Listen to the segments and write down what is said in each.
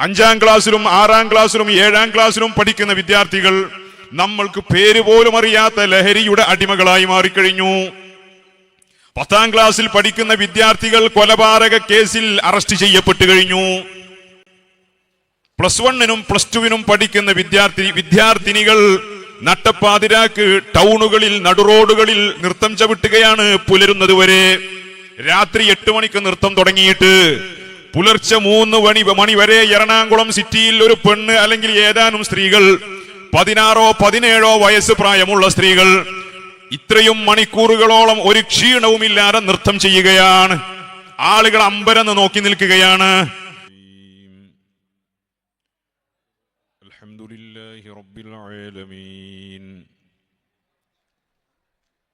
അഞ്ചാം ക്ലാസ്സിലും ആറാം ക്ലാസ്സിലും ഏഴാം ക്ലാസ്സിലും പഠിക്കുന്ന വിദ്യാർത്ഥികൾ നമ്മൾക്ക് പേര് പോലും അറിയാത്ത ലഹരിയുടെ അടിമകളായി മാറിക്കഴിഞ്ഞു. പത്താം ക്ലാസ്സിൽ പഠിക്കുന്ന വിദ്യാർത്ഥികൾ കൊലപാതക കേസിൽ അറസ്റ്റ് ചെയ്യപ്പെട്ടു കഴിഞ്ഞു. പ്ലസ് വണ്ണിനും പ്ലസ് ടുവിനും പഠിക്കുന്ന വിദ്യാർത്ഥി വിദ്യാർത്ഥിനികൾ നട്ടപ്പാതിരാക്ക് ടൗണുകളിൽ നടുറോഡുകളിൽ നൃത്തം ചവിട്ടുകയാണ് പുലരുന്നത് വരെ. രാത്രി എട്ട് മണിക്ക് നൃത്തം തുടങ്ങിയിട്ട് പുലർച്ചെ മൂന്ന് മണി മണി വരെ എറണാകുളം സിറ്റിയിൽ ഒരു പെണ്ണ് അല്ലെങ്കിൽ ഏതാനും സ്ത്രീകൾ പതിനാറോ പതിനേഴോ വയസ്സ് പ്രായമുള്ള സ്ത്രീകൾ ഇത്രയും മണിക്കൂറുകളോളം ഒരു ക്ഷീണവുമില്ലാതെ നൃത്തം ചെയ്യുകയാണ് ആളുകൾ അമ്പരന്ന് നോക്കി നിൽക്കുകയാണ് الحمد لله رب العالمين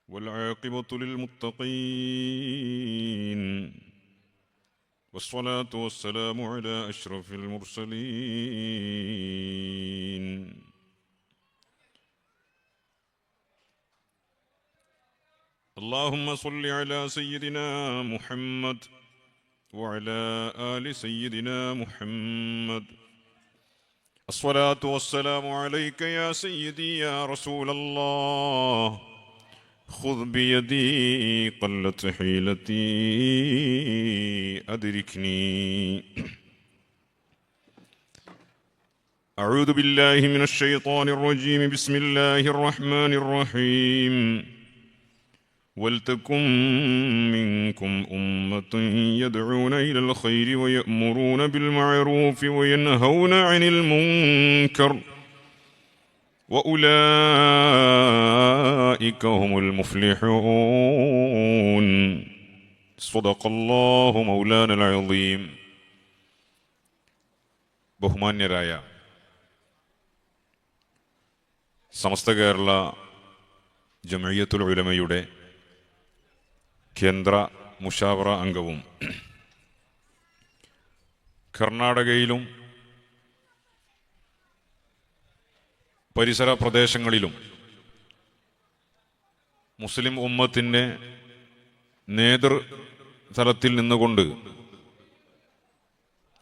والعاقبة للمتقين والصلاة والسلام على أشرف المرسلين. اللهم صل على سيدنا محمد وعلى آل سيدنا محمد. الصلاة والسلام عليك يا سيدي يا رسول الله. خذ بيدي قلت حيلتي أدركني. أعوذ بالله من الشيطان الرجيم. بسم الله الرحمن الرحيم. ولتكن منكم أمة يدعون إلى الخير ويأمرون بالمعروف وينهون عن المنكر. وأولئك هم المفلحون صدق الله مولانا العظيم ബഹുമാന്യരായ സമസ്ത കേരള ജമയ്യത്തുൽ ഉലമയുടെ കേന്ദ്ര മുഷാവറ അംഗവും കർണാടകയിലും പരിസര പ്രദേശങ്ങളിലും മുസ്ലിം ഉമ്മത്തിന്റെ നേതൃതലത്തിൽ നിന്നുകൊണ്ട്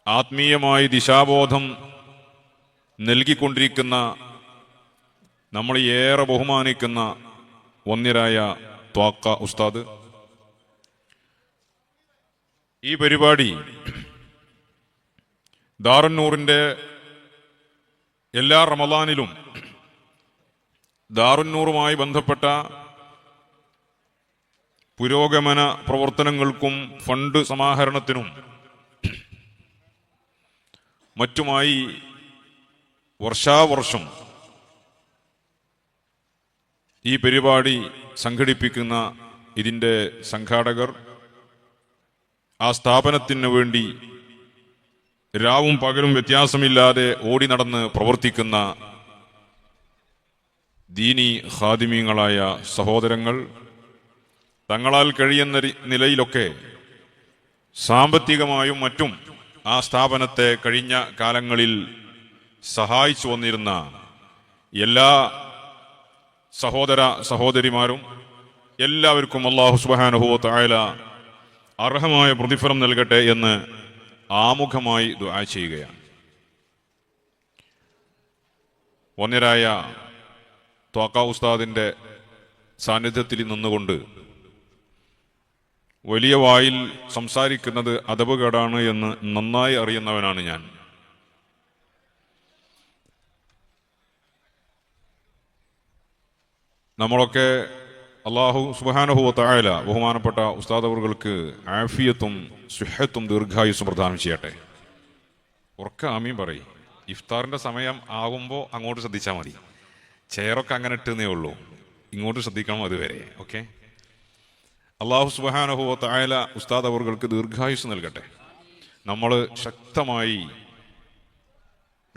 ആത്മീയമായി ദിശാബോധം നൽകിക്കൊണ്ടിരിക്കുന്ന നമ്മൾ ഏറെ ബഹുമാനിക്കുന്ന വന്യരായ ത്വാക്ക ഉസ്താദ്. ഈ പരിപാടി ദാറുന്നൂറിന്റെ എല്ലാ റമദാനിലും ദാറുന്നൂറുമായി ബന്ധപ്പെട്ട പുരോഗമന പ്രവർത്തനങ്ങൾക്കും ഫണ്ട് സമാഹരണത്തിനും മറ്റുമായി വർഷാവർഷം ഈ പരിപാടി സംഘടിപ്പിക്കുന്ന ഇതിന്റെ സംഘാടകർ ആ സ്ഥാപനത്തിന് വേണ്ടി രാവും പകലും വ്യത്യാസമില്ലാതെ ഓടി നടന്ന് പ്രവർത്തിക്കുന്ന ദീനി ഹാദിമീങ്ങളായ സഹോദരങ്ങൾ തങ്ങളാൽ കഴിയുന്ന നിലയിലൊക്കെ സാമ്പത്തികമായും മറ്റും ആ സ്ഥാപനത്തെ കഴിഞ്ഞ കാലങ്ങളിൽ സഹായിച്ചു വന്നിരുന്ന എല്ലാ സഹോദര സഹോദരിമാരും എല്ലാവർക്കും അള്ളാഹു സുബാനുഭവ തായാല അർഹമായ പ്രതിഫലം നൽകട്ടെ എന്ന് ആമുഖമായി ദുആ ചെയ്യുകയാണ്. വന്യരായ ത്വാക്ക ഉസ്താദിന്റെ സാന്നിധ്യത്തിൽ നിന്നുകൊണ്ട് വലിയ വായിൽ സംസാരിക്കുന്നത് അദബുകേടാണ് എന്ന് നന്നായി അറിയുന്നവനാണ് ഞാൻ. നമ്മളൊക്കെ അള്ളാഹു സുബാനഹുവ തായാല ബഹുമാനപ്പെട്ട ഉസ്താദവുകൾക്ക് ആഫിയത്തും സുഹത്തും ദീർഘായുസും പ്രദാനം ചെയ്യട്ടെ. ഉറക്ക ആമീൻ പറയും. ഇഫ്താറിന്റെ സമയം ആകുമ്പോൾ അങ്ങോട്ട് ശ്രദ്ധിച്ചാൽ മതി. ചെയറൊക്കെ അങ്ങനെ ഇട്ടുന്നേ ഉള്ളൂ. ഇങ്ങോട്ട് ശ്രദ്ധിക്കണം അതുവരെ. ഓക്കെ? അള്ളാഹു സുബാനഹുവ തായാല ഉസ്താദ് അവർക്ക് ദീർഘായുസ് നൽകട്ടെ. നമ്മൾ ശക്തമായി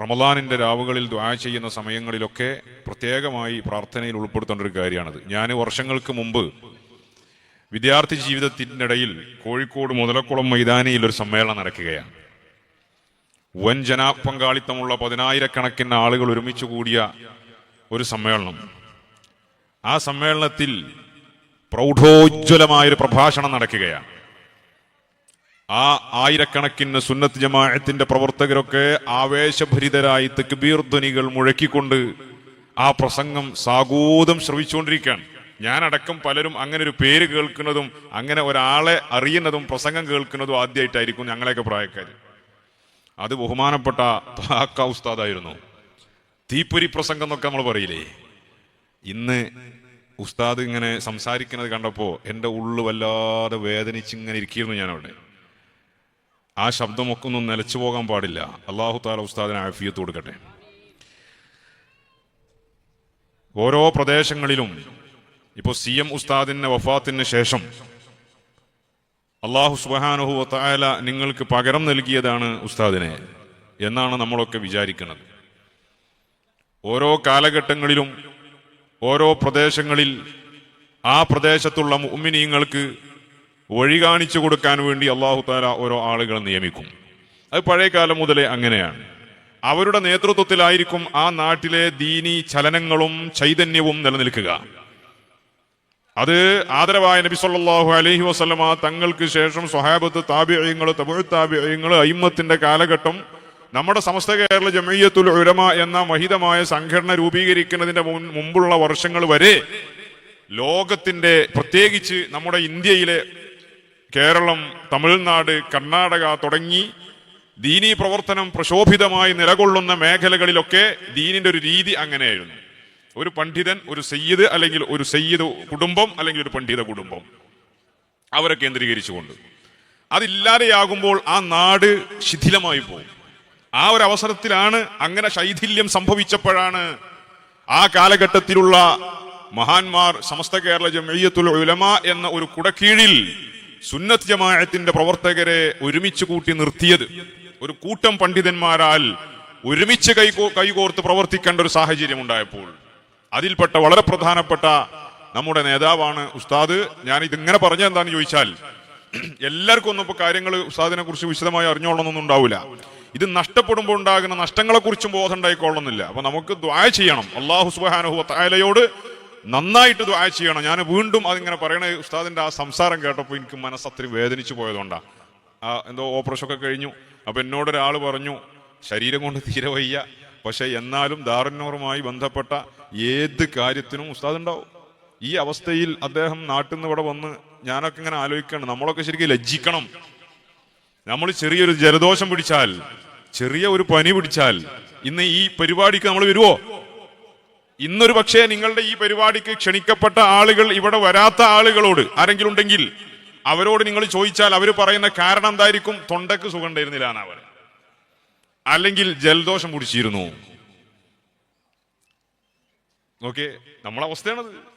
റമദാനിന്റെ രാവുകളിൽ ദ്വാ ചെയ്യുന്ന സമയങ്ങളിലൊക്കെ പ്രത്യേകമായി പ്രാർത്ഥനയിൽ ഉൾപ്പെടുത്തേണ്ട ഒരു കാര്യമാണത്. ഞാൻ വർഷങ്ങൾക്ക് മുമ്പ് വിദ്യാർത്ഥി ജീവിതത്തിനിടയിൽ കോഴിക്കോട് മുതലക്കുളം മൈതാനിയിൽ ഒരു സമ്മേളനം നടക്കുകയാണ്. വൻ ജനപങ്കാളിത്തമുള്ള പതിനായിരക്കണക്കിന് ആളുകൾ ഒരുമിച്ച് കൂടിയ ഒരു സമ്മേളനം. ആ സമ്മേളനത്തിൽ പ്രൗഢോജ്വലമായൊരു പ്രഭാഷണം നടക്കുകയാണ്. ആ ആയിരക്കണക്കിന് സുന്നത്ത് ജമാഅത്തിന്റെ പ്രവർത്തകരൊക്കെ ആവേശഭരിതരായി തെക്കുബീർ ധ്വനികൾ മുഴക്കിക്കൊണ്ട് ആ പ്രസംഗം സാഗൂതം ശ്രവിച്ചുകൊണ്ടിരിക്കുകയാണ്. ഞാനടക്കം പലരും അങ്ങനെ ഒരു പേര് കേൾക്കുന്നതും അങ്ങനെ ഒരാളെ അറിയുന്നതും പ്രസംഗം കേൾക്കുന്നതും ആദ്യമായിട്ടായിരിക്കും ഞങ്ങളെയൊക്കെ പ്രായക്കാർ അത് ബഹുമാനപ്പെട്ട താക്ക ഉസ്താദായിരുന്നു. തീപ്പൊരി പ്രസംഗം എന്നൊക്കെ നമ്മൾ പറയില്ലേ? ഇന്ന് ഉസ്താദ് ഇങ്ങനെ സംസാരിക്കുന്നത് കണ്ടപ്പോൾ എന്റെ ഉള്ളു വല്ലാതെ വേദനിച്ച് ഇങ്ങനെ ഇരിക്കുന്നു ഞാനവിടെ. ആ ശബ്ദമൊക്കെ ഒന്നും നിലച്ചു പോകാൻ പാടില്ല. അള്ളാഹു താല ഉസ്താദിന് ആഫിയത്ത് കൊടുക്കട്ടെ. ഓരോ പ്രദേശങ്ങളിലും ഇപ്പോൾ സി എം ഉസ്താദിന്റെ വഫാത്തിന് ശേഷം അള്ളാഹു സുബാനുഹു തായാല നിങ്ങൾക്ക് പകരം നൽകിയതാണ് ഉസ്താദിനെ എന്നാണ് നമ്മളൊക്കെ വിചാരിക്കുന്നത്. ഓരോ കാലഘട്ടങ്ങളിലും ഓരോ പ്രദേശങ്ങളിൽ ആ പ്രദേശത്തുള്ള ഉമ്മിനീങ്ങൾക്ക് വഴി കാണിച്ചു കൊടുക്കാൻ വേണ്ടി അള്ളാഹു താല ഓരോ ആളുകളെ നിയമിക്കും. അത് പഴയ കാലം മുതലേ അങ്ങനെയാണ്. അവരുടെ നേതൃത്വത്തിലായിരിക്കും ആ നാട്ടിലെ ദീനി ചലനങ്ങളും ചൈതന്യവും നിലനിൽക്കുക. അത് ആദരവായ നബി സല്ലല്ലാഹു അലഹി വസ്ലമ തങ്ങൾക്ക് ശേഷം സ്വഹാബത്ത് താബിയങ്ങൾ തമിഴ് താബിയങ്ങൾ അയിമ്മത്തിന്റെ കാലഘട്ടം നമ്മുടെ സമസ്ത കേരള ജമയ്യത്തുൽ ഉലമ എന്ന മഹിതമായ സംഘടന രൂപീകരിക്കുന്നതിന്റെ മുമ്പുള്ള വർഷങ്ങൾ വരെ ലോകത്തിന്റെ പ്രത്യേകിച്ച് നമ്മുടെ ഇന്ത്യയിലെ കേരളം തമിഴ്നാട് കർണാടക തുടങ്ങി ദീനീ പ്രവർത്തനം പ്രശോഭിതമായി നിലകൊള്ളുന്ന മേഖലകളിലൊക്കെ ദീനിന്റെ ഒരു രീതി അങ്ങനെയായിരുന്നു. ഒരു പണ്ഡിതൻ ഒരു സയ്യിദ് അല്ലെങ്കിൽ ഒരു സയ്യിദ് കുടുംബം അല്ലെങ്കിൽ ഒരു പണ്ഡിത കുടുംബം അവരെ കേന്ദ്രീകരിച്ചുകൊണ്ട്. അതില്ലാതെയാകുമ്പോൾ ആ നാട് ശിഥിലമായി പോകും. ആ ഒരു അവസരത്തിലാണ് അങ്ങനെ ശൈഥില്യം സംഭവിച്ചപ്പോഴാണ് ആ കാലഘട്ടത്തിലുള്ള മഹാന്മാർ സമസ്ത കേരള ജമയ്യത്തുൽ ഉലമ എന്ന ഒരു കുടക്കീഴിൽ സുന്നത്ത് ജമാഅത്തിന്റെ പ്രവർത്തകരെ ഒരുമിച്ച് കൂട്ടി നിർത്തിയത്. ഒരു കൂട്ടം പണ്ഡിതന്മാരാൽ ഒരുമിച്ച് കൈകോ കൈകോർത്ത് പ്രവർത്തിക്കേണ്ട ഒരു സാഹചര്യം ഉണ്ടായപ്പോൾ അതിൽപ്പെട്ട വളരെ പ്രധാനപ്പെട്ട നമ്മുടെ നേതാവാണ് ഉസ്താദ്. ഞാൻ ഇതിങ്ങനെ പറഞ്ഞ എന്താന്ന് ചോദിച്ചാൽ എല്ലാവർക്കും ഒന്നും ഇപ്പൊ കാര്യങ്ങൾ ഉസ്താദിനെ കുറിച്ച് വിശദമായി അറിഞ്ഞോളണമെന്നൊന്നും ഉണ്ടാവില്ല. ഇത് നഷ്ടപ്പെടുമ്പോൾ ഉണ്ടാകുന്ന നഷ്ടങ്ങളെ കുറിച്ചും ബോധം ഉണ്ടായിക്കൊള്ളണമെന്നില്ല. അപ്പൊ നമുക്ക് ദ്വായ ചെയ്യണം. അള്ളാഹു സുബാനഹു തായാലയോട് നന്നായിട്ട് ദ്വായ ചെയ്യണം. ഞാൻ വീണ്ടും അതിങ്ങനെ പറയണ ഉസ്താദിന്റെ ആ സംസാരം കേട്ടപ്പോൾ എനിക്ക് മനസ്സത്രയും വേദനിച്ചു പോയതുകൊണ്ടാണ് ആ എന്തോ ഓപ്പറേഷൻ ഒക്കെ കഴിഞ്ഞു. അപ്പൊ എന്നോട് ഒരാൾ പറഞ്ഞു ശരീരം കൊണ്ട് തീരെ വയ്യ. പക്ഷെ എന്നാലും ദാറിനോറുമായി ബന്ധപ്പെട്ട ഏത് കാര്യത്തിനും ഉസ്താദ് ഉണ്ടാവും. ഈ അവസ്ഥയിൽ അദ്ദേഹം നാട്ടിൽ നിന്ന് ഇവിടെ വന്ന് ഞാനൊക്കെ ഇങ്ങനെ ആലോചിക്കണം. നമ്മളൊക്കെ ശരിക്കും ലജ്ജിക്കണം. നമ്മൾ ചെറിയൊരു ജലദോഷം പിടിച്ചാൽ ചെറിയ ഒരു പനി പിടിച്ചാൽ ഇന്ന് ഈ പരിപാടിക്ക് നമ്മൾ വരുവോ? ഇന്നൊരു പക്ഷേ നിങ്ങളുടെ ഈ പരിപാടിക്ക് ക്ഷണിക്കപ്പെട്ട ആളുകൾ ഇവിടെ വരാത്ത ആളുകളോട് ആരെങ്കിലും ഉണ്ടെങ്കിൽ അവരോട് നിങ്ങൾ ചോദിച്ചാൽ അവർ പറയുന്ന കാരണം എന്തായിരിക്കും? തൊണ്ടക്ക് സുഖം ഉണ്ടായിരുന്നില്ല അവർ അല്ലെങ്കിൽ ജലദോഷം പിടിച്ചിരുന്നു. ഓക്കെ നമ്മളെ അവസ്ഥയാണത്.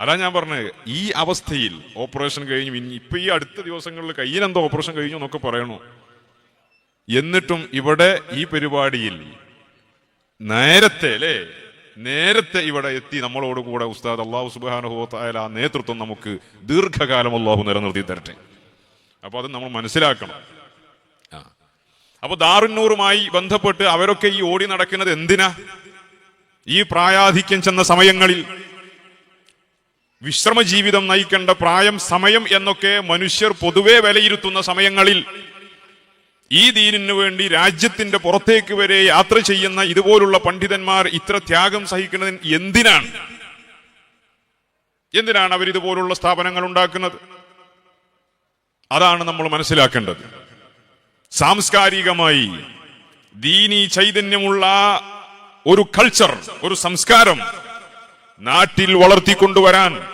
അതാ ഞാൻ പറഞ്ഞത്. ഈ അവസ്ഥയിൽ ഓപ്പറേഷൻ കഴിഞ്ഞു ഇനി ഇപ്പൊ ഈ അടുത്ത ദിവസങ്ങളിൽ കയ്യിലെന്തോ ഓപ്പറേഷൻ കഴിഞ്ഞു എന്നൊക്കെ പറയണു. എന്നിട്ടും ഇവിടെ ഈ പരിപാടിയിൽ നേരത്തെ അല്ലേ? നേരത്തെ ഇവിടെ എത്തി നമ്മളോട് കൂടെ ഉസ്താദ് അള്ളാഹു സുബാനുഹോത്തായ ആ നേതൃത്വം നമുക്ക് ദീർഘകാലം അള്ളാഹു നിലനിർത്തി തരട്ടെ. അപ്പൊ അത് നമ്മൾ മനസ്സിലാക്കണം. ആ. അപ്പൊ ദാറുന്നൂറുമായി ബന്ധപ്പെട്ട് അവരൊക്കെ ഈ ഓടി നടക്കുന്നത് എന്തിനാ? ഈ പ്രായാധിക്യം ചെന്ന സമയങ്ങളിൽ വിശ്രമ ജീവിതം നയിക്കേണ്ട പ്രായം സമയം എന്നൊക്കെ മനുഷ്യർ പൊതുവെ വിലയിരുത്തുന്ന സമയങ്ങളിൽ ഈ ദീനിനു വേണ്ടി രാജ്യത്തിന്റെ പുറത്തേക്ക് വരെ യാത്ര ചെയ്യുന്ന ഇതുപോലുള്ള പണ്ഡിതന്മാർ ഇത്ര ത്യാഗം സഹിക്കുന്നതിന് എന്തിനാണ്? എന്തിനാണ് അവർ ഇതുപോലുള്ള സ്ഥാപനങ്ങൾ ഉണ്ടാക്കുന്നത്? അതാണ് നമ്മൾ മനസ്സിലാക്കേണ്ടത്. സാംസ്കാരികമായി ദീനി ചൈതന്യമുള്ള ഒരു കൾച്ചർ ഒരു സംസ്കാരം നാട്ടിൽ വളർത്തിക്കൊണ്ടുവരാൻ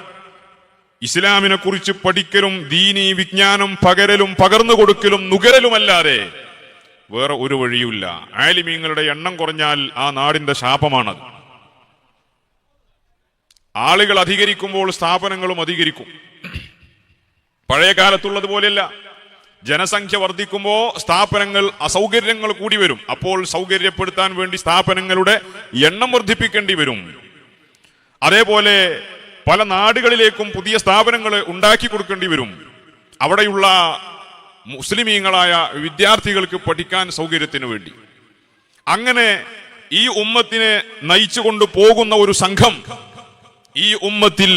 ഇസ്ലാമിനെ കുറിച്ച് പഠിക്കലും ദീനി വിജ്ഞാനം പകരലും പകർന്നു കൊടുക്കലും നുകരലുമല്ലാതെ വേറെ ഒരു വഴിയുമില്ല. ആലിമീങ്ങളുടെ എണ്ണം കുറഞ്ഞാൽ ആ നാടിന്റെ ശാപമാണത്. ആളുകൾ അധികരിക്കുമ്പോൾ സ്ഥാപനങ്ങളും അധികരിക്കും. പഴയ കാലത്തുള്ളത് പോലെയല്ല. ജനസംഖ്യ വർദ്ധിക്കുമ്പോൾ സ്ഥാപനങ്ങൾ അസൗകര്യങ്ങൾ കൂടി വരും. അപ്പോൾ സൗകര്യപ്പെടുത്താൻ വേണ്ടി സ്ഥാപനങ്ങളുടെ എണ്ണം വർദ്ധിപ്പിക്കേണ്ടി വരും. അതേപോലെ പല നാടുകളിലേക്കും പുതിയ സ്ഥാപനങ്ങൾ ഉണ്ടാക്കി കൊടുക്കേണ്ടി വരും. അവിടെയുള്ള മുസ്ലിമീങ്ങളായ വിദ്യാർത്ഥികൾക്ക് പഠിക്കാൻ സൗകര്യത്തിന് വേണ്ടി. അങ്ങനെ ഈ ഉമ്മത്തിനെ നയിച്ചുകൊണ്ട് പോകുന്ന ഒരു സംഘം ഈ ഉമ്മത്തിൽ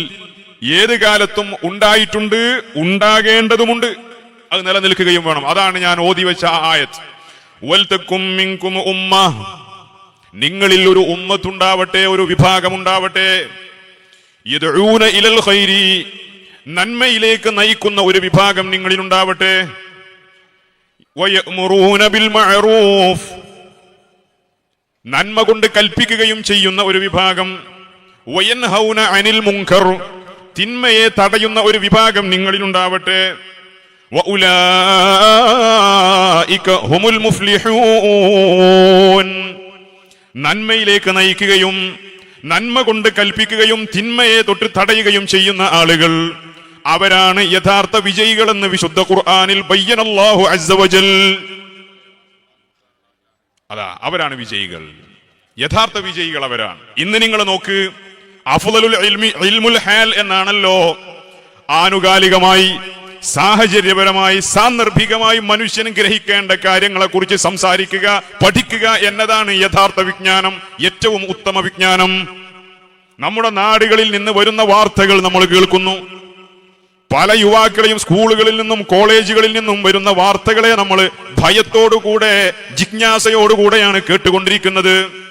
ഏത് കാലത്തും ഉണ്ടായിട്ടുണ്ട് ഉണ്ടാകേണ്ടതുമുണ്ട്. അത് നിലനിൽക്കുകയും വേണം. അതാണ് ഞാൻ ഓതി വെച്ച ആയത് ആയത്ത് വൽതക്കും മിൻകും ഉമ്മ നിങ്ങളിൽ ഒരു ഉമ്മത്തുണ്ടാവട്ടെ ഒരു വിഭാഗം ഉണ്ടാവട്ടെ യദ്ഊന ഇലൽ ഖൈരി നന്മയിലേക്ക് നയിക്കുന്ന ഒരു വിഭാഗം നിങ്ങളിൽ ഉണ്ടാവട്ടെ ബിൽ മഅറൂഫ് നന്മ കൊണ്ട് കൽപ്പിക്കുകയും ചെയ്യുന്ന ഒരു വിഭാഗം. വയൻഹൗന അനിൽ മുങ്കർ തിന്മയെ തടയുന്ന ഒരു വിഭാഗം നിങ്ങളിലുണ്ടാവട്ടെ. ഹുമുൽ മുഫ്ലിഹൂൻ. നന്മയിലേക്ക് നയിക്കുകയും നന്മ കൊണ്ട് കൽപ്പിക്കുകയും തിന്മയെ തൊട്ട് തടയുകയും ചെയ്യുന്ന ആളുകൾ. അവരാണ് യഥാർത്ഥ വിജയികളെന്ന് വിശുദ്ധ ഖുർആാനിൽ ബയ്യനല്ലാഹു അസ്സവജൽ അതാ അവരാണ് വിജയികൾ. യഥാർത്ഥ വിജയികൾ അവരാണ്. ഇന്ന് നിങ്ങൾ നോക്ക് അഫുദലുൽ ഹാൽ എന്നാണല്ലോ ആനുകാലികമായി സാഹചര്യപരമായി സാന്ദർഭികമായി മനുഷ്യൻ ഗ്രഹിക്കേണ്ട കാര്യങ്ങളെ കുറിച്ച് സംസാരിക്കുക പഠിക്കുക എന്നതാണ് യഥാർത്ഥ വിജ്ഞാനം ഏറ്റവും ഉത്തമ വിജ്ഞാനം. നമ്മുടെ നാടുകളിൽ നിന്ന് വരുന്ന വാർത്തകൾ നമ്മൾ കേൾക്കുന്നു. പല യുവാക്കളെയും സ്കൂളുകളിൽ നിന്നും കോളേജുകളിൽ നിന്നും വരുന്ന വാർത്തകളെ നമ്മൾ ഭയത്തോടുകൂടെ ജിജ്ഞാസയോടുകൂടെയാണ് കേട്ടുകൊണ്ടിരിക്കുന്നത്.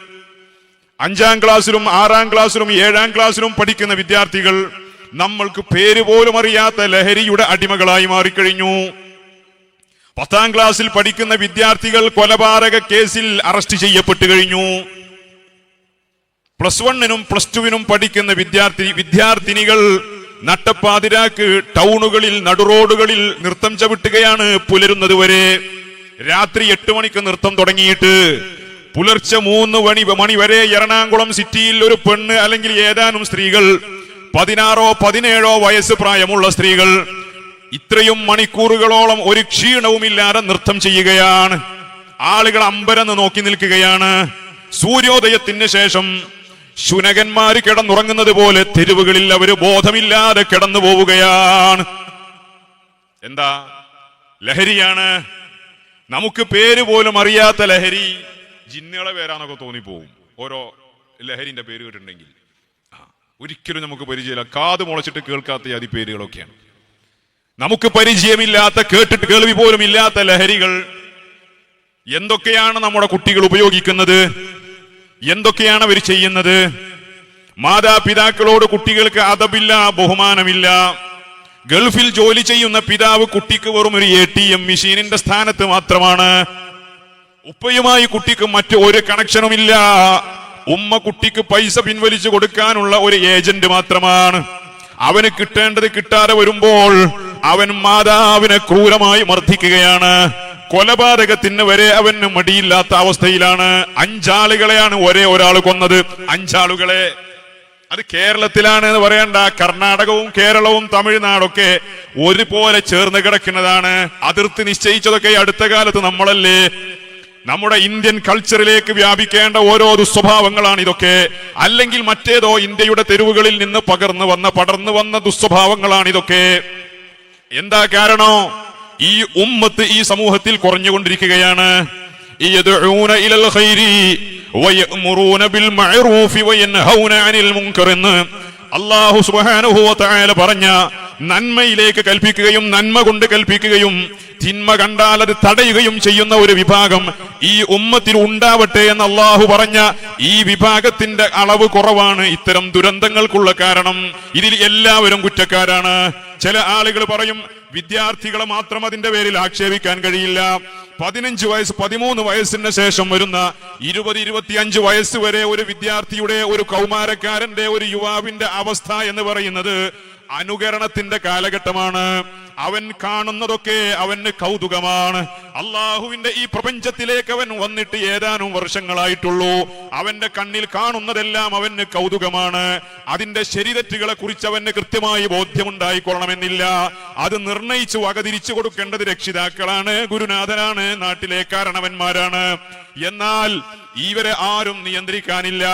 അഞ്ചാം ക്ലാസ്സിലും ആറാം ക്ലാസ്സിലും ഏഴാം ക്ലാസ്സിലും പഠിക്കുന്ന വിദ്യാർത്ഥികൾ നമ്മൾക്ക് പേര് പോലും അറിയാത്ത ലഹരിയുടെ അടിമകളായി മാറിക്കഴിഞ്ഞു. പത്താം ക്ലാസ്സിൽ പഠിക്കുന്ന വിദ്യാർത്ഥികൾ കൊലപാതക കേസിൽ അറസ്റ്റ് ചെയ്യപ്പെട്ടു കഴിഞ്ഞു. പ്ലസ് വണ്ണിനും പ്ലസ് ടുവിനും പഠിക്കുന്ന വിദ്യാർത്ഥി വിദ്യാർത്ഥിനികൾ നട്ടപ്പാതിരാക്ക് ടൗണുകളിൽ നടുറോഡുകളിൽ നൃത്തം ചവിട്ടുകയാണ് പുലരുന്നത് വരെ. രാത്രി എട്ട് മണിക്ക് നൃത്തം തുടങ്ങിയിട്ട് പുലർച്ചെ മൂന്ന് മണി മണി വരെ എറണാകുളം സിറ്റിയിൽ ഒരു പെണ്ണ് അല്ലെങ്കിൽ ഏതാനും സ്ത്രീകൾ പതിനാറോ പതിനേഴോ വയസ്സ് പ്രായമുള്ള സ്ത്രീകൾ ഇത്രയും മണിക്കൂറുകളോളം ഒരു ക്ഷീണവുമില്ലാതെ നൃത്തം ചെയ്യുകയാണ്. ആളുകൾ അമ്പരന്ന് നോക്കി നിൽക്കുകയാണ്. സൂര്യോദയത്തിന് ശേഷം ശുനകന്മാർ കിടന്നുറങ്ങുന്നത് പോലെ തെരുവുകളിൽ അവർ ബോധമില്ലാതെ കിടന്നു പോവുകയാണ്. എന്താ? ലഹരിയാണ്. നമുക്ക് പേര് പോലും അറിയാത്ത ലഹരി ജിന്നുകളെ പേരാന്നൊക്കെ തോന്നിപ്പോവും. ഓരോ ലഹരിന്റെ പേര് കേട്ടിട്ടുണ്ടെങ്കിൽ. ഒരിക്കലും നമുക്ക് പരിചയമില്ല. കാത് മുളച്ചിട്ട് കേൾക്കാത്ത ജാതി പേരുകളൊക്കെയാണ് നമുക്ക് പരിചയമില്ലാത്ത കേട്ടിട്ട് കേൾവി പോലും ഇല്ലാത്ത ലഹരികൾ. എന്തൊക്കെയാണ് നമ്മുടെ കുട്ടികൾ ഉപയോഗിക്കുന്നത്? എന്തൊക്കെയാണ് അവർ ചെയ്യുന്നത്? മാതാപിതാക്കളോട് കുട്ടികൾക്ക് അതബില്ല ബഹുമാനമില്ല. ഗൾഫിൽ ജോലി ചെയ്യുന്ന പിതാവ് കുട്ടിക്ക് വെറും ഒരു എ ടി എം മെഷീനിന്റെ സ്ഥാനത്ത് മാത്രമാണ്. ഉപ്പയുമായി കുട്ടിക്ക് മറ്റു ഒരു കണക്ഷനുമില്ല. ഉമ്മ കുട്ടിക്ക് പൈസ പിൻവലിച്ചു കൊടുക്കാനുള്ള ഒരു ഏജന്റ് മാത്രമാണ്. അവന് കിട്ടേണ്ടത് കിട്ടാതെ വരുമ്പോൾ അവൻ മാതാവിനെ ക്രൂരമായി മർദ്ദിക്കുകയാണ്. കൊലപാതകത്തിന് വരെ അവന് മടിയില്ലാത്ത അവസ്ഥയിലാണ്. അഞ്ചാളുകളെയാണ് ഒരേ ഒരാൾ കൊന്നത്. അഞ്ചാളുകളെ അത് കേരളത്തിലാണ് എന്ന് പറയണ്ട. കർണാടകവും കേരളവും തമിഴ്നാടൊക്കെ ഒരുപോലെ ചേർന്ന് കിടക്കുന്നതാണ്. അതിർത്തി നിശ്ചയിച്ചതൊക്കെ അടുത്ത കാലത്ത് നമ്മളല്ലേ? നമ്മുടെ ഇന്ത്യൻ കൾച്ചറിലേക്ക് വ്യാപിക്കേണ്ട ഓരോ ദുസ്വഭാവങ്ങളാണ് ഇതൊക്കെ. അല്ലെങ്കിൽ മറ്റേതോ ഇന്ത്യയുടെ തെരുവുകളിൽ നിന്ന് പകർന്നു വന്ന പടർന്നു വന്ന ദുസ്വഭാവങ്ങളാണ് ഇതൊക്കെ. എന്താ കാരണോ? ഈ ഉമ്മത്ത് ഈ സമൂഹത്തിൽ കുറഞ്ഞുകൊണ്ടിരിക്കുകയാണ്. എന്ന്. വ തആല പറഞ്ഞ നന്മയിലേക്ക് കൽപ്പിക്കുകയും നന്മ കൊണ്ട് കൽപ്പിക്കുകയും തിന്മ കണ്ടാൽ അത് തടയുകയും ചെയ്യുന്ന ഒരു വിഭാഗം ഈ ഉമ്മത്തിൽ ഉണ്ടാവട്ടെ എന്ന് അള്ളാഹു പറഞ്ഞ ഈ വിഭാഗത്തിന്റെ അളവ് കുറവാണ് ഇത്തരം ദുരന്തങ്ങൾക്കുള്ള കാരണം. ഇതിൽ എല്ലാവരും കുറ്റക്കാരാണ്. ചില ആളുകൾ പറയും വിദ്യാർത്ഥികളെ മാത്രം അതിന്റെ പേരിൽ ആക്ഷേപിക്കാൻ കഴിയില്ല. പതിനഞ്ച് വയസ്സ് പതിമൂന്ന് വയസ്സിന് ശേഷം വരുന്ന ഇരുപത് ഇരുപത്തിയഞ്ച് വയസ്സ് വരെ ഒരു വിദ്യാർത്ഥിയുടെ ഒരു കൗമാരക്കാരന്റെ ഒരു യുവാവിന്റെ അവസ്ഥ എന്ന് പറയുന്നത് അനുകരണത്തിന്റെ കാലഘട്ടമാണ്. അവൻ കാണുന്നതൊക്കെ അവന് കൗതുകമാണ്. അള്ളാഹുവിന്റെ ഈ പ്രപഞ്ചത്തിലേക്ക് അവൻ വന്നിട്ട് ഏതാനും വർഷങ്ങളായിട്ടുള്ളൂ. അവന്റെ കണ്ണിൽ കാണുന്നതെല്ലാം അവന് കൗതുകമാണ്. അതിന്റെ ശരീരറ്റുകളെ കുറിച്ച് അവന് കൃത്യമായി ബോധ്യമുണ്ടായിക്കൊള്ളണമെന്നില്ല. അത് നിർണയിച്ചു വകതിരിച്ചു കൊടുക്കേണ്ടത് രക്ഷിതാക്കളാണ് ഗുരുനാഥനാണ് നാട്ടിലെ കാരണവന്മാരാണ് എന്നാൽ ഇവരെ ആരും നിയന്ത്രിക്കാനില്ല.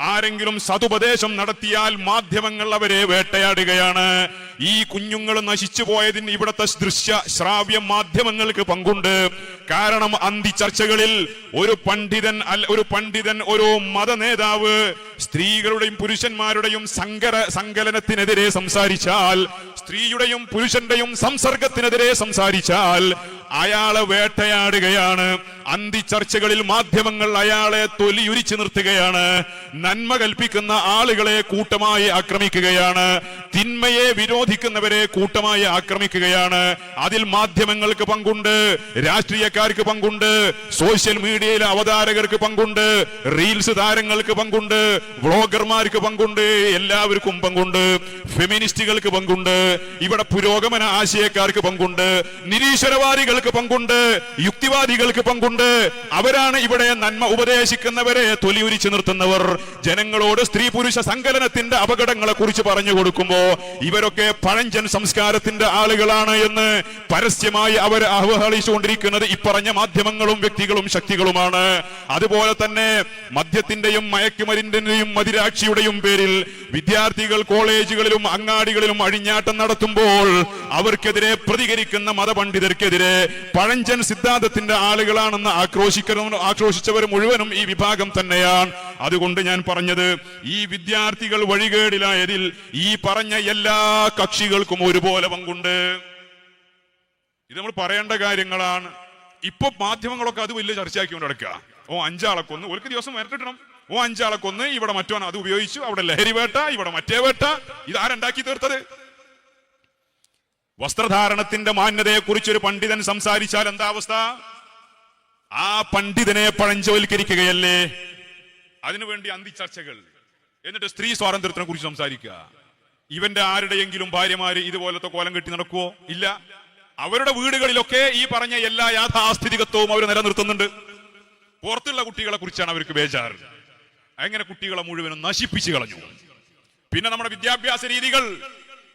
ആരെങ്കിലും സതുപദേശം നടത്തിയാൽ മാധ്യമങ്ങൾ അവരെ വേട്ടയാടുകയാണ്. ഈ കുഞ്ഞുങ്ങൾ നശിച്ചു പോയതിന് ഇവിടത്തെ ദൃശ്യ ശ്രാവ്യ മാധ്യമങ്ങൾക്ക് പങ്കുണ്ട്. കാരണം അന്തി ചർച്ചകളിൽ ഒരു പണ്ഡിതൻ ഒരു പണ്ഡിതൻ ഒരു മത നേതാവ് സ്ത്രീകളുടെയും പുരുഷന്മാരുടെയും സങ്കര സങ്കലനത്തിനെതിരെ സംസാരിച്ചാൽ സ്ത്രീയുടെയും പുരുഷന്റെയും സംസർഗത്തിനെതിരെ സംസാരിച്ചാൽ അയാളെ വേട്ടയാടുകയാണ്. അന്തി ചർച്ചകളിൽ മാധ്യമങ്ങൾ അയാളെ തൊലിയുരിച്ചു നിർത്തുകയാണ്. നന്മ കൽപ്പിക്കുന്ന ആളുകളെ കൂട്ടമായി ആക്രമിക്കുകയാണ്. തിന്മയെ വിരോധിക്കുന്നവരെ കൂട്ടമായി ആക്രമിക്കുകയാണ്. അതിൽ മാധ്യമങ്ങൾക്ക് പങ്കുണ്ട് രാഷ്ട്രീയക്കാർക്ക് പങ്കുണ്ട് സോഷ്യൽ മീഡിയയിലെ അവതാരകർക്ക് പങ്കുണ്ട് റീൽസ് താരങ്ങൾക്ക് പങ്കുണ്ട് വ്ളോഗർമാർക്ക് പങ്കുണ്ട് എല്ലാവർക്കും പങ്കുണ്ട്. ഫെമിനിസ്റ്റുകൾക്ക് പങ്കുണ്ട് ഇവിടെ പുരോഗമന ആശയക്കാർക്ക് പങ്കുണ്ട് നിരീശ്വരവാദികൾക്ക് പങ്കുണ്ട്. യുക്തിവാദികൾക്ക് പങ്കുണ്ട്. അവരാണ് ഇവിടെ നന്മ ഉപദേശിക്കുന്നവരെ തൊലിയുരിച്ചു നിർത്തുന്നവർ. ജനങ്ങളോട് സ്ത്രീ പുരുഷ സങ്കലനത്തിന്റെ അപകടങ്ങളെ കുറിച്ച് പറഞ്ഞു കൊടുക്കുമ്പോ ഇവരൊക്കെ പഴഞ്ചൻ സംസ്കാരത്തിന്റെ ആളുകളാണ് എന്ന് പരസ്യമായി അവർ അവഹേളിച്ചുകൊണ്ടിരിക്കുന്നത് ഇപ്പറഞ്ഞ മാധ്യമങ്ങളും വ്യക്തികളും ശക്തികളുമാണ്. അതുപോലെ തന്നെ മദ്യത്തിന്റെയും മയക്കുമരുന്നിന്റെയും മതിരാക്ഷിയുടെയും പേരിൽ വിദ്യാർത്ഥികൾ കോളേജുകളിലും അങ്ങാടികളിലും അഴിഞ്ഞാട്ടം നടത്തുമ്പോൾ അവർക്കെതിരെ പ്രതികരിക്കുന്ന മതപണ്ഡിതർക്കെതിരെ പഴഞ്ചൻ സിദ്ധാന്തത്തിന്റെ ആളുകളാണെന്ന് ആക്രോശിക്കുന്ന ആക്രോശിച്ചവർ മുഴുവനും ഈ വിഭാഗം തന്നെയാണ്. അതുകൊണ്ട് ഞാൻ പറഞ്ഞത് ഈ വിദ്യാർത്ഥികൾ വഴികേടിലായതിൽ ഈ പറഞ്ഞ എല്ലാ കക്ഷികൾക്കും ഒരുപോലെ പങ്കുണ്ട്. ഇത് നമ്മൾ പറയേണ്ട കാര്യങ്ങളാണ്. ഇപ്പൊ മാധ്യമങ്ങളൊക്കെ അത് വലിയ ചർച്ചയാക്കിക്കൊണ്ട് നടക്കുക. ഓ അഞ്ചാളെ ഒന്ന് ഒരു ദിവസം വരട്ടിടണം. ഓ അഞ്ചാളെ കൊന്ന് ഇവിടെ മറ്റോൻ അത് ഉപയോഗിച്ചു. അവിടെ ലഹരി വേട്ട ഇവിടെ മറ്റേ വേട്ട. ഇതാരുണ്ടാക്കി തീർത്തത്? വസ്ത്രധാരണത്തിന്റെ മാന്യതയെ കുറിച്ച് ഒരു പണ്ഡിതൻ സംസാരിച്ചാൽ എന്താ അവസ്ഥ? ആ പണ്ഡിതനെ പഴഞ്ചവൽക്കരിക്കുകയല്ലേ അതിനുവേണ്ടി അന്തിച്ചർച്ചകൾ എന്നിട്ട് സ്ത്രീ സ്വാതന്ത്ര്യത്തിനെ കുറിച്ച് സംസാരിക്കുക. ഇവന്റെ ആരുടെയെങ്കിലും ഭാര്യമാര് ഇതുപോലത്തെ കോലം കെട്ടി നടക്കുവോ? ഇല്ല. അവരുടെ വീടുകളിലൊക്കെ ഈ പറഞ്ഞ എല്ലാ യാഥാസ്ഥിതികത്വവും അവർ നിലനിർത്തുന്നുണ്ട്. പുറത്തുള്ള കുട്ടികളെ കുറിച്ചാണ് അവർക്ക് ബേജാറ്. അങ്ങനെ കുട്ടികളെ മുഴുവനും നശിപ്പിച്ചു കളഞ്ഞു? പിന്നെ നമ്മുടെ വിദ്യാഭ്യാസ രീതികൾ.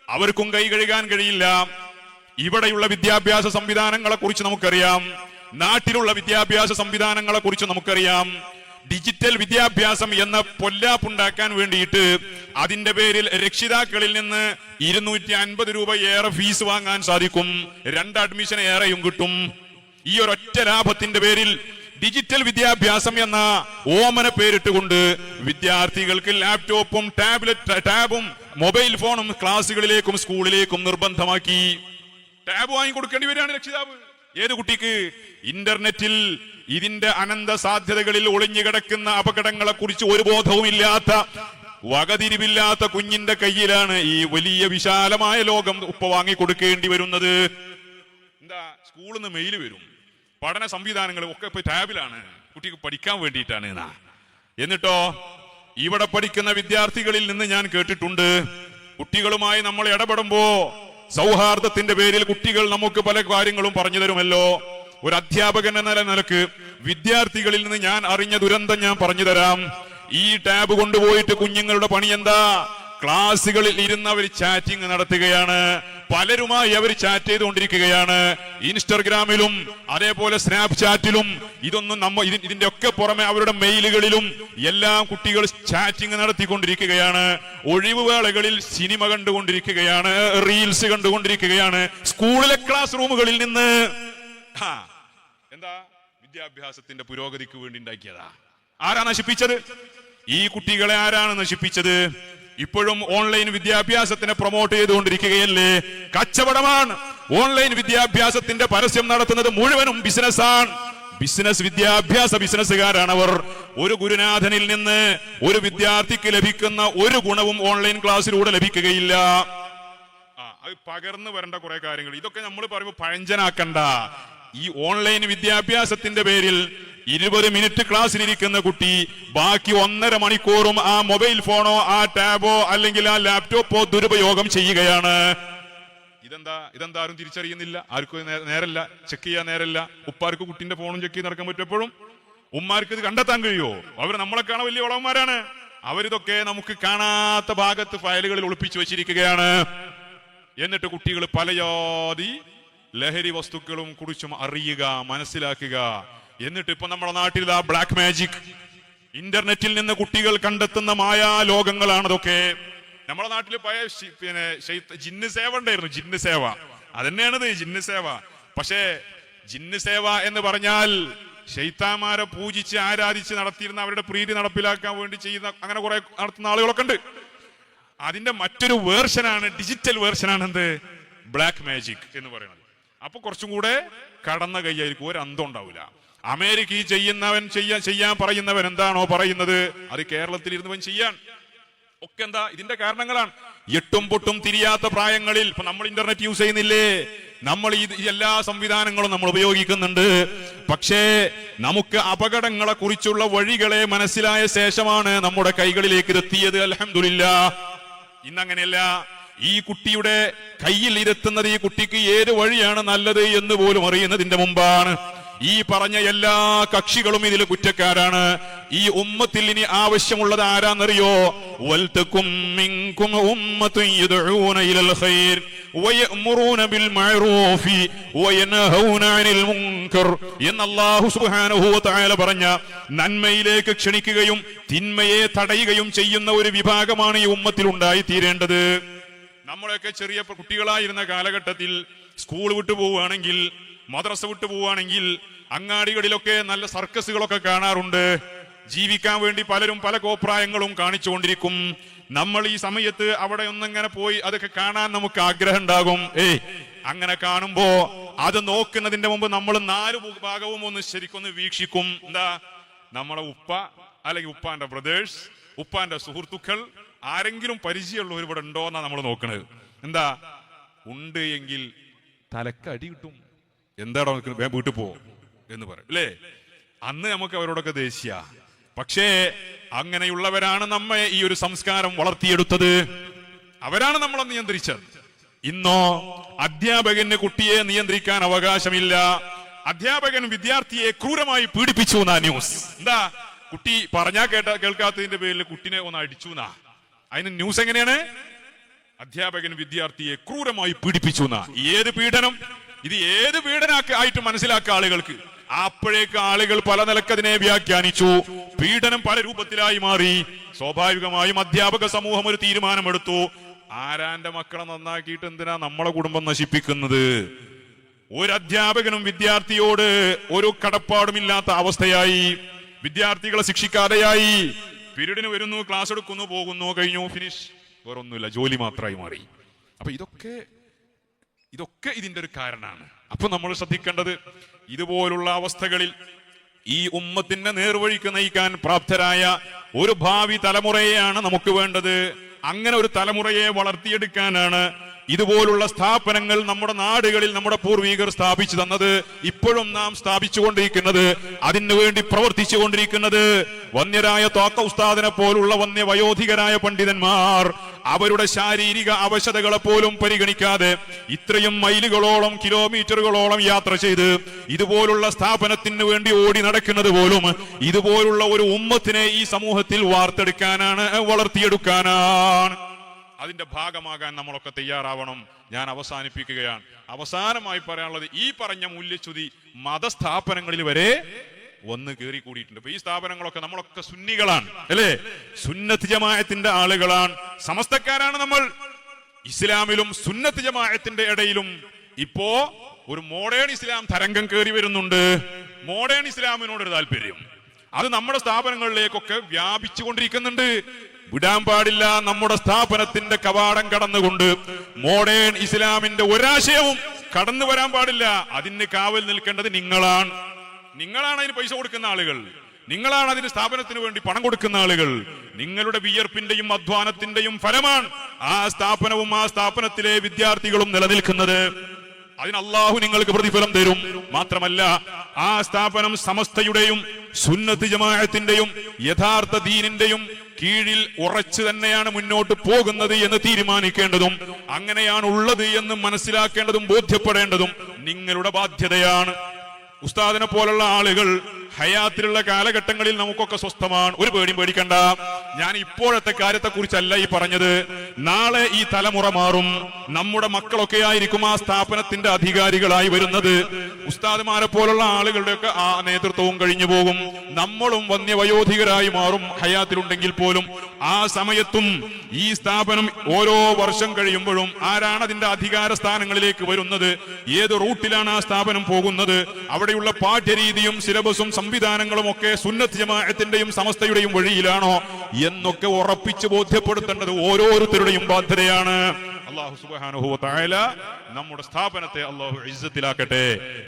അവർക്കും കൈ കഴുകാൻ കഴിയില്ല. ഇവിടെയുള്ള വിദ്യാഭ്യാസ സംവിധാനങ്ങളെ കുറിച്ച് നമുക്കറിയാം. നാട്ടിലുള്ള വിദ്യാഭ്യാസ സംവിധാനങ്ങളെ കുറിച്ച് നമുക്കറിയാം. ഡിജിറ്റൽ വിദ്യാഭ്യാസം എന്ന പൊല്ലാപ്പുണ്ടാക്കാൻ വേണ്ടിയിട്ട് അതിന്റെ പേരിൽ രക്ഷിതാക്കളിൽ നിന്ന് ഇരുന്നൂറ്റി അൻപത് രൂപ ഏറെ ഫീസ് വാങ്ങാൻ സാധിക്കും. രണ്ട് അഡ്മിഷൻ ഏറെയും കിട്ടും. ഈ ഒരൊറ്റ ലാഭത്തിന്റെ പേരിൽ ഡിജിറ്റൽ വിദ്യാഭ്യാസം എന്ന ഓമന പേരിട്ടുകൊണ്ട് വിദ്യാർത്ഥികൾക്ക് ലാപ്ടോപ്പും ടാബ്ലറ്റ് ടാബും മൊബൈൽ ഫോണും ക്ലാസ്സുകളിലേക്കും സ്കൂളിലേക്കും നിർബന്ധമാക്കി. ടാബ് വാങ്ങി കൊടുക്കേണ്ടി വരികയാണ് രക്ഷിതാവ്. ഏത് കുട്ടിക്ക്? ഇന്റർനെറ്റിൽ ഇതിന്റെ അനന്ത സാധ്യതകളിൽ ഒളിഞ്ഞുകിടക്കുന്ന അപകടങ്ങളെ കുറിച്ച് ഒരു ബോധവുമില്ലാത്ത വകതിരിവില്ലാത്ത കുഞ്ഞിന്റെ കയ്യിലാണ് ഈ വലിയ വിശാലമായ ലോകം ഉപ്പ വാങ്ങി കൊടുക്കേണ്ടി വരുന്നത്. എന്താ? സ്കൂളിൽ നിന്ന് മെയിൽ വരും. പഠന സംവിധാനങ്ങൾ ഒക്കെ ഇപ്പൊ ടാബിലാണ്. കുട്ടിക്ക് പഠിക്കാൻ വേണ്ടിയിട്ടാണ് എന്നാ. എന്നിട്ടോ ഇവിടെ പഠിക്കുന്ന വിദ്യാർത്ഥികളിൽ നിന്ന് ഞാൻ കേട്ടിട്ടുണ്ട്. കുട്ടികളുമായി നമ്മൾ ഇടപെടുമ്പോ സൗഹാർദ്ദത്തിന്റെ പേരിൽ കുട്ടികൾ നമുക്ക് പല കാര്യങ്ങളും പറഞ്ഞു തരുമല്ലോ. ഒരു അധ്യാപകൻ എന്ന നിലയ്ക്ക് വിദ്യാർത്ഥികളിൽ നിന്ന് ഞാൻ അറിഞ്ഞ ദുരന്തം ഞാൻ പറഞ്ഞു തരാം. ഈ ടാബ് കൊണ്ടുപോയിട്ട് കുഞ്ഞുങ്ങളുടെ പണി എന്താ? ക്ലാസ്സുകളിൽ ഇരുന്ന് അവർ ചാറ്റിംഗ് നടത്തുകയാണ്. പലരുമായി അവർ ചാറ്റ് ചെയ്തുകൊണ്ടിരിക്കുകയാണ്. ഇൻസ്റ്റഗ്രാമിലും അതേപോലെ സ്നാപ് ചാറ്റിലും ഇതൊന്നും നമ്മ ഇതി- ഇതിന്റെ ഒക്കെ പുറമെ അവരുടെ മെയിലുകളിലും എല്ലാം കുട്ടികൾ ചാറ്റിംഗ് നടത്തിക്കൊണ്ടിരിക്കുകയാണ്. ഒഴിവുവേളകളിൽ സിനിമ കണ്ടുകൊണ്ടിരിക്കുകയാണ് റീൽസ് കണ്ടുകൊണ്ടിരിക്കുകയാണ്. സ്കൂളിലെ ക്ലാസ് റൂമുകളിൽ നിന്ന് എന്താ വിദ്യാഭ്യാസത്തിന്റെ പുരോഗതിക്ക് വേണ്ടി ഉണ്ടാക്കിയതാ? ആരാ നശിപ്പിച്ചത്? ഈ കുട്ടികളെ ആരാണ് നശിപ്പിച്ചത്? ഇപ്പോഴും ഓൺലൈൻ വിദ്യാഭ്യാസത്തിനെ പ്രൊമോട്ട് ചെയ്തുകൊണ്ടിരിക്കുകയല്ലേ? കച്ചവടമാണ്. ഓൺലൈൻ വിദ്യാഭ്യാസത്തിന്റെ പരസ്യം നടത്തുന്നത് മുഴുവനും ബിസിനസ്സാണ് ബിസിനസ് വിദ്യാഭ്യാസ ബിസിനസ്സുകാരാണ് അവർ. ഒരു ഗുരുനാഥനിൽ നിന്ന് ഒരു വിദ്യാർത്ഥിക്ക് ലഭിക്കുന്ന ഒരു ഗുണവും ഓൺലൈൻ ക്ലാസ്സിലൂടെ ലഭിക്കുകയില്ല. അത് പകർന്നു വരേണ്ട കുറെ കാര്യങ്ങൾ. ഇതൊക്കെ നമ്മൾ പറയുമ്പോൾ പഴഞ്ചനാക്കണ്ട. ഈ ഓൺലൈൻ വിദ്യാഭ്യാസത്തിന്റെ പേരിൽ ഇരുപത് മിനിറ്റ് ക്ലാസ്സിലിരിക്കുന്ന കുട്ടി ബാക്കി ഒന്നര മണിക്കൂറും ആ മൊബൈൽ ഫോണോ ആ ടാബോ അല്ലെങ്കിൽ ആ ലാപ്ടോപ്പോ ദുരുപയോഗം ചെയ്യുകയാണ്. ഇതെന്താ ഇതെന്താ ആരും തിരിച്ചറിയുന്നില്ല? ആർക്കും നേരല്ല. ചെക്ക് ചെയ്യാൻ നേരല്ല. ഉപ്പാർക്ക് കുട്ടിന്റെ ഫോണും ചെക്ക് ചെയ്ത് നടക്കാൻ പറ്റും ഉമ്മാർക്ക് ഇത് കണ്ടെത്താൻ കഴിയുമോ? അവർ നമ്മളെ കാണാൻ വലിയ ഉളവന്മാരാണ് അവരിതൊക്കെ നമുക്ക് കാണാത്ത ഭാഗത്ത് ഫയലുകളിൽ ഒളിപ്പിച്ചു വെച്ചിരിക്കുകയാണ്. എന്നിട്ട് കുട്ടികൾ പലയാതി ലഹരി വസ്തുക്കളും കുറിച്ചും അറിയുക മനസ്സിലാക്കുക. എന്നിട്ട് ഇപ്പൊ നമ്മുടെ നാട്ടിൽ ആ ബ്ലാക്ക് മാജിക് ഇന്റർനെറ്റിൽ നിന്ന് കുട്ടികൾ കണ്ടെത്തുന്ന മായാ ലോകങ്ങളാണ് അതൊക്കെ നമ്മുടെ നാട്ടിൽ പഴയ പിന്നെ ജിന്ന് സേവ ഉണ്ടായിരുന്നു ജിന്ന് സേവ. അതന്നെയാണിത് ജിന്ന് സേവ. പക്ഷേ ജിന്ന് സേവ എന്ന് പറഞ്ഞാൽ ഷെയ്ത്താമാരെ പൂജിച്ച് ആരാധിച്ച് നടത്തിയിരുന്ന അവരുടെ പ്രീതി നടപ്പിലാക്കാൻ വേണ്ടി ചെയ്യുന്ന അങ്ങനെ കുറെ നടത്തുന്ന ആളുകളൊക്കെ ഉണ്ട്. അതിന്റെ മറ്റൊരു വേർഷനാണ് ഡിജിറ്റൽ വേർഷനാണ് എന്ത് ബ്ലാക്ക് മാജിക് എന്ന് പറയുന്നത്. അപ്പൊ കുറച്ചും കൂടെ കടന്ന കൈയായിരിക്കും. ഒരു അന്തം ഉണ്ടാവില്ല അമേരിക്ക ഈ ചെയ്യുന്നവൻ ചെയ്യാൻ ചെയ്യാൻ പറയുന്നവൻ എന്താണോ പറയുന്നത്? അത് കേരളത്തിൽ ഇരുന്നവൻ ചെയ്യാൻ. ഒക്കെ എന്താ? ഇതിന്റെ കാരണങ്ങളാണ്. എട്ടും പൊട്ടും തിരിയാത്ത പ്രായങ്ങളിൽ ഇപ്പൊ നമ്മൾ ഇന്റർനെറ്റ് യൂസ് ചെയ്യുന്നില്ലേ? നമ്മൾ ഈ എല്ലാ സംവിധാനങ്ങളും നമ്മൾ ഉപയോഗിക്കുന്നുണ്ട്. പക്ഷേ നമുക്ക് അപകടങ്ങളെ കുറിച്ചുള്ള വഴികളെ മനസ്സിലായ ശേഷമാണ് നമ്മുടെ കൈകളിലേക്ക് ഇതെത്തിയത് അലഹമില്ല ഇന്നങ്ങനെയല്ല. ഈ കുട്ടിയുടെ കയ്യിൽ ഇരുത്തുന്നത് ഈ കുട്ടിക്ക് ഏത് വഴിയാണ് നല്ലത് എന്ന് പോലും അറിയുന്നതിന്റെ മുമ്പാണ്. ഈ പറഞ്ഞ എല്ലാ കക്ഷികളും ഇതിൽ കുറ്റക്കാരാണ്. ഈ ഉമ്മത്തിൽ ഇനി ആവശ്യമുള്ളത് ആരാന്നറിയോ? പറഞ്ഞ നന്മയിലേക്ക് ക്ഷണിക്കുകയും തിന്മയെ തടയുകയും ചെയ്യുന്ന ഒരു വിഭാഗമാണ് ഈ ഉമ്മത്തിൽ ഉണ്ടായി തീരേണ്ടത് നമ്മളൊക്കെ ചെറിയ കുട്ടികളായിരുന്ന കാലഘട്ടത്തിൽ സ്കൂൾ വിട്ടു പോവുകയാണെങ്കിൽ മദ്രസ വിട്ടു പോവുകയാണെങ്കിൽ അങ്ങാടികളിലൊക്കെ നല്ല സർക്കസുകളൊക്കെ കാണാറുണ്ട്. ജീവിക്കാൻ വേണ്ടി പലരും പല കോപ്രായങ്ങളും കാണിച്ചുകൊണ്ടിരിക്കും. നമ്മൾ ഈ സമയത്ത് അവിടെ ഒന്നിങ്ങനെ പോയി അതൊക്കെ കാണാൻ നമുക്ക് ആഗ്രഹം ഉണ്ടാകും. ഏയ് അങ്ങനെ കാണുമ്പോ അത് നോക്കുന്നതിന്റെ മുമ്പ് നമ്മൾ നാല് ഭാഗവും ഒന്ന് ശരിക്കൊന്ന് വീക്ഷിക്കും. എന്താ? നമ്മളെ ഉപ്പ അല്ലെങ്കിൽ ഉപ്പാന്റെ ബ്രദേഴ്സ് ഉപ്പാന്റെ സുഹൃത്തുക്കൾ ആരെങ്കിലും പരിചയമുള്ളവർ ഇവിടെ ഉണ്ടോ എന്നാ നമ്മൾ നോക്കണത്. എന്താ? ഉണ്ട് എങ്കിൽ തലക്ക് അടി കിട്ടും. എന്താടോ വേഗം വീട്ടിൽ പോ എന്ന് പറയും. അല്ലേ അന്ന് നമുക്ക് അവരോടൊക്കെ ദേഷ്യ. പക്ഷേ അങ്ങനെയുള്ളവരാണ് നമ്മെ ഈ ഒരു സംസ്കാരം വളർത്തിയെടുത്തത്. അവരാണ് നമ്മളെ നിയന്ത്രിച്ചത്. ഇന്നോ അധ്യാപകന് കുട്ടിയെ നിയന്ത്രിക്കാൻ അവകാശമില്ല. അധ്യാപകൻ വിദ്യാർത്ഥിയെ ക്രൂരമായി പീഡിപ്പിച്ചു എന്നാ ന്യൂസ് എന്താ? കുട്ടി പറഞ്ഞാ കേട്ട കേൾക്കാത്തതിന്റെ പേരിൽ കുട്ടിനെ ഒന്ന് അടിച്ചു എന്നാ? അതിന് ന്യൂസ് എങ്ങനെയാണ്? അധ്യാപകൻ വിദ്യാർത്ഥിയെ ക്രൂരമായി പീഡിപ്പിച്ചു ഏത് പീഡനം? ഇത് ഏത് പീഡനാക്കി ആയിട്ട് മനസ്സിലാക്കുക ആളുകൾക്ക്? അപ്പോഴേക്ക് ആളുകൾ പല നിലക്കതിനെ വ്യാഖ്യാനിച്ചു. പീഡനം പല രൂപത്തിലായി മാറി. സ്വാഭാവികമായും അധ്യാപക സമൂഹം ഒരു തീരുമാനമെടുത്തു. ആരാന്റെ മക്കളെ നന്നാക്കിയിട്ട് എന്തിനാ നമ്മളെ കുടുംബം നശിപ്പിക്കുന്നത്? ഒരു അധ്യാപകനും വിദ്യാർത്ഥിയോട് ഒരു കടപ്പാടുമില്ലാത്ത അവസ്ഥയായി. വിദ്യാർത്ഥികളെ ശിക്ഷിക്കാതെയായി. പീരീഡിന് വരുന്നു ക്ലാസ് എടുക്കുന്നു പോകുന്നു കഴിഞ്ഞു ഫിനിഷ് വേറൊന്നുമില്ല ജോലി മാത്രമായി മാറി. അപ്പൊ ഇതൊക്കെ ഇതൊക്കെ ഇതിന്റെ ഒരു കാരണമാണ്. അപ്പൊ നമ്മൾ ശ്രദ്ധിക്കേണ്ടത് ഇതുപോലുള്ള അവസ്ഥകളിൽ ഈ ഉമ്മത്തിന്റെ നേർവഴിക്ക് നയിക്കാൻ പ്രാപ്തരായ ഒരു ഭാവി തലമുറയെയാണ് നമുക്ക് വേണ്ടത്. അങ്ങനെ ഒരു തലമുറയെ വളർത്തിയെടുക്കാനാണ് ഇതുപോലുള്ള സ്ഥാപനങ്ങൾ നമ്മുടെ നാടുകളിൽ നമ്മുടെ പൂർവീകർ സ്ഥാപിച്ചു തന്നത് ഇപ്പോഴും നാം സ്ഥാപിച്ചുകൊണ്ടിരിക്കുന്നത് അതിനു വേണ്ടി പ്രവർത്തിച്ചു കൊണ്ടിരിക്കുന്നത് വന്യരായ തോക്ക ഉസ്താദിനെ പോലുള്ള വന്യ വയോധികരായ പണ്ഡിതന്മാർ അവരുടെ ശാരീരിക അവശതകളെ പോലും പരിഗണിക്കാതെ ഇത്രയും മൈലുകളോളം കിലോമീറ്ററുകളോളം യാത്ര ചെയ്ത് ഇതുപോലുള്ള സ്ഥാപനത്തിന് വേണ്ടി ഓടി നടക്കുന്നത് പോലും ഇതുപോലുള്ള ഒരു ഉമ്മത്തിനെ ഈ സമൂഹത്തിൽ വാർത്തെടുക്കാനാണ് വളർത്തിയെടുക്കാനാണ്. അതിന്റെ ഭാഗമാകാൻ നമ്മളൊക്കെ തയ്യാറാവണം. ഞാൻ അവസാനിപ്പിക്കുകയാണ്. അവസാനമായി പറയാനുള്ളത് ഈ പറഞ്ഞ മൂല്യച്യുതി മതസ്ഥാപനങ്ങളിൽ വരെ ഒന്ന് കയറി കൂടിയിട്ടുണ്ട് ഈ സ്ഥാപനങ്ങളൊക്കെ നമ്മളൊക്കെ സുന്നികളാണ് അല്ലേ? സുന്നത്ത് ജമായത്തിന്റെ ആളുകളാണ്. സമസ്തക്കാരാണ് നമ്മൾ. ഇസ്ലാമിലും സുന്നത്ത് ജമായത്തിന്റെ ഇടയിലും ഇപ്പോ ഒരു മോഡേൺ ഇസ്ലാം തരംഗം കയറി വരുന്നുണ്ട്. മോഡേൺ ഇസ്ലാമിനോടൊരു താല്പര്യം. അത് നമ്മുടെ സ്ഥാപനങ്ങളിലേക്കൊക്കെ വ്യാപിച്ചുകൊണ്ടിരിക്കുന്നുണ്ട്. വിടാൻ പാടില്ല നമ്മുടെ സ്ഥാപനത്തിന്റെ കവാടം കടന്നുകൊണ്ട്. മോഡേൺ ഇസ്ലാമിന്റെ ഒരാശയവും കടന്നു വരാൻ പാടില്ല. അതിന് കാവൽ നിൽക്കേണ്ടത് നിങ്ങളാണ്. നിങ്ങളാണ് അതിന് പൈസ കൊടുക്കുന്ന ആളുകൾ. നിങ്ങളാണ് അതിന് സ്ഥാപനത്തിന് വേണ്ടി പണം കൊടുക്കുന്ന ആളുകൾ. നിങ്ങളുടെ വിയർപ്പിന്റെയും അധ്വാനത്തിന്റെയും ഫലമാണ് ആ സ്ഥാപനവും ആ സ്ഥാപനത്തിലെ വിദ്യാർത്ഥികളും നിലനിൽക്കുന്നത്. അതിന് അള്ളാഹു നിങ്ങൾക്ക് പ്രതിഫലം തരും. മാത്രമല്ല ആ സ്ഥാപനം സമസ്തയുടെയും സുന്നത്ത് ജമാഅത്തിന്റെയും യഥാർത്ഥ ദീനിന്റെയും കീഴിൽ ഉറച്ചു തന്നെയാണ് മുന്നോട്ട് പോകുന്നത് എന്ന് തീരുമാനിക്കേണ്ടതും അങ്ങനെയാണ് ഉള്ളത് എന്ന് മനസ്സിലാക്കേണ്ടതും ബോധ്യപ്പെടേണ്ടതും നിങ്ങളുടെ ബാധ്യതയാണ്. ഉസ്താദിനെ പോലുള്ള ആളുകൾ ഹയാത്തിലുള്ള കാലഘട്ടങ്ങളിൽ നമുക്കൊക്കെ സ്വസ്ഥമാണ്. ഒരു പേടിയും പേടിക്കണ്ട. ഞാൻ ഇപ്പോഴത്തെ കാര്യത്തെ കുറിച്ചല്ല ഈ പറഞ്ഞത്. നാളെ ഈ തലമുറ മാറും. നമ്മുടെ മക്കളൊക്കെ ആയിരിക്കും ആ സ്ഥാപനത്തിന്റെ അധികാരികളായി വരുന്നത്. ഉസ്താദ്മാരെ പോലുള്ള ആളുകളുടെയൊക്കെ ആ നേതൃത്വവും കഴിഞ്ഞു പോകും. നമ്മളും വന്യവയോധികരായി മാറും ഹയാത്തിലുണ്ടെങ്കിൽ പോലും. ആ സമയത്തും ഈ സ്ഥാപനം ഓരോ വർഷം കഴിയുമ്പോഴും ആരാണ് അതിന്റെ അധികാര സ്ഥാനങ്ങളിലേക്ക് വരുന്നത്? ഏത് റൂട്ടിലാണ് ആ സ്ഥാപനം പോകുന്നത്? അവിടെയുള്ള പാഠ്യരീതിയും സിലബസും സംവിധാനങ്ങളും ഒക്കെ സുന്നത്ത് ജമാഅത്തിന്റെയും സമസ്തയുടെയും വഴിയിലാണോ എന്നൊക്കെ ഉറപ്പിച്ച് ബോധ്യപ്പെടുത്തേണ്ടത് ഓരോരുത്തരുടെയും ബാധ്യതയാണ്. അള്ളാഹു സുബാനുഹു തായാല നമ്മുടെ സ്ഥാപനത്തെ അള്ളാഹു ഇസ്സത്തിലാക്കട്ടെ.